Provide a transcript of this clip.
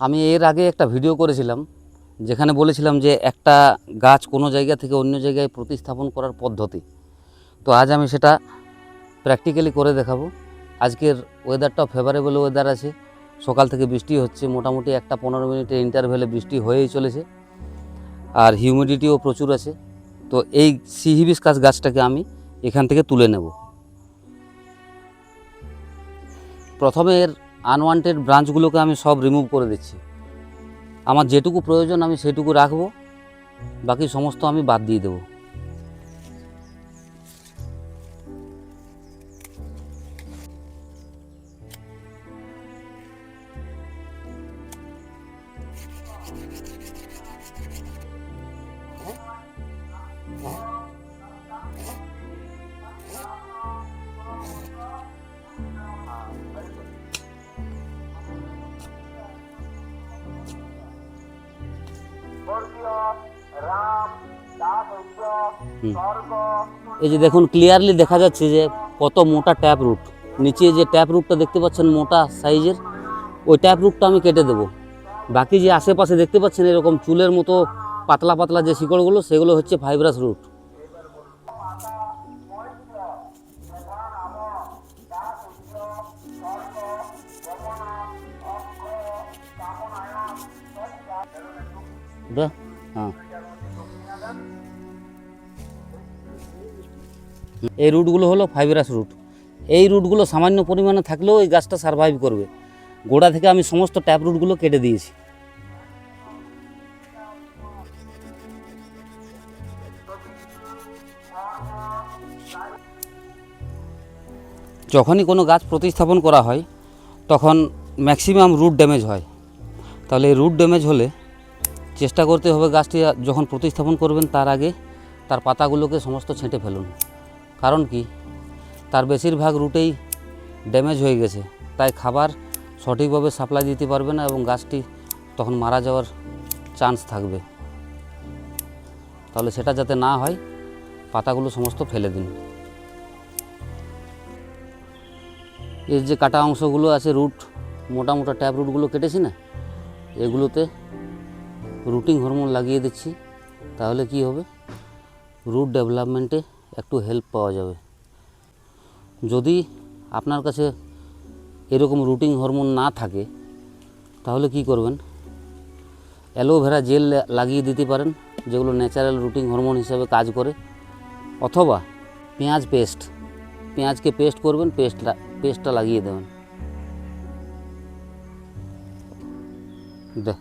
আমি এর আগে একটা ভিডিও করেছিলাম, যেখানে বলেছিলাম যে একটা গাছ কোনো জায়গা থেকে অন্য জায়গায় প্রতিস্থাপন করার পদ্ধতি। তো আজ আমি সেটা প্র্যাকটিক্যালি করে দেখাবো। আজকের ওয়েদারটাও ফেভারেবল ওয়েদার আছে। সকাল থেকে বৃষ্টি হচ্ছে, মোটামুটি একটা পনেরো মিনিটের ইন্টারভ্যালে বৃষ্টি হয়েই চলেছে। আর হিউমিডিটিও প্রচুর আছে। তো এই সিহিবিসকাস গাছটাকে আমি এখান থেকে তুলে নেব। প্রথমে এর আনওয়ান্টেড ব্রাঞ্চগুলোকে আমি সব রিমুভ করে দিচ্ছি। আমার যেটুকু প্রয়োজন আমি সেটুকু রাখব, বাকি সমস্ত আমি বাদ দিয়ে দেবো। হুম। এই যে দেখুন ক্লিয়ারলি দেখা যাচ্ছে যে কত মোটা ট্যাপ রুট নিচে যে ট্যাপ রুটটা দেখতে পাচ্ছেন, মোটা সাইজের, ওই ট্যাপ রুটটা আমি কেটে দেবো। বাকি যে আশেপাশে দেখতে পাচ্ছেন, এরকম চুলের মতো পাতলা পাতলা যে শিকড়গুলো, সেগুলো হচ্ছে ফাইব্রাস রুট বাহ, হ্যাঁ এই রুটগুলো হলো ফাইব্রাস রুট। এই রুটগুলো সামান্য পরিমাণে থাকলেও এই গাছটা সারভাইভ করবে। গোড়া থেকে আমি সমস্ত ট্যাপ রুটগুলো কেটে দিয়েছি। যখনই কোনো গাছ প্রতিস্থাপন করা হয় তখন ম্যাক্সিমাম রুট ড্যামেজ হয়। তাহলে রুট ড্যামেজ হলে চেষ্টা করতে হবে গাছটি যখন প্রতিস্থাপন করবেন তার আগে তার পাতাগুলোকে সমস্ত ছেঁটে ফেলুন। কারণ কি? তার বেশিরভাগ রুটেই ড্যামেজ হয়ে গেছে। তাই খাবার সঠিকভাবে সাপ্লাই দিতে পারবে না এবং গাছটি তখন মারা যাওয়ার চান্স থাকবে। তাহলে সেটা যাতে না হয়, পাতাগুলো সমস্ত ফেলে দিন। এর যে কাটা অংশগুলো আছে, রুট, মোটা মোটা ট্যাপ রুটগুলো কেটেছি না? এগুলোতে রুটিং হরমোন লাগিয়ে দিচ্ছি, তাহলে কি হবে? রুট ডেভেলপমেন্টে একটু হেল্প পাওয়া যাবে। যদি আপনার কাছে এরকম রুটিং হরমোন না থাকে, তাহলে কি করবেন? অ্যালোভেরা জেল লাগিয়ে দিতে পারেন, যেগুলো ন্যাচারাল রুটিং হরমোন হিসাবে কাজ করে, অথবা পেঁয়াজ পেস্ট, পেঁয়াজকে পেস্ট করবেন পেস্ট পেস্টটা লাগিয়ে দেবেন। দেখ।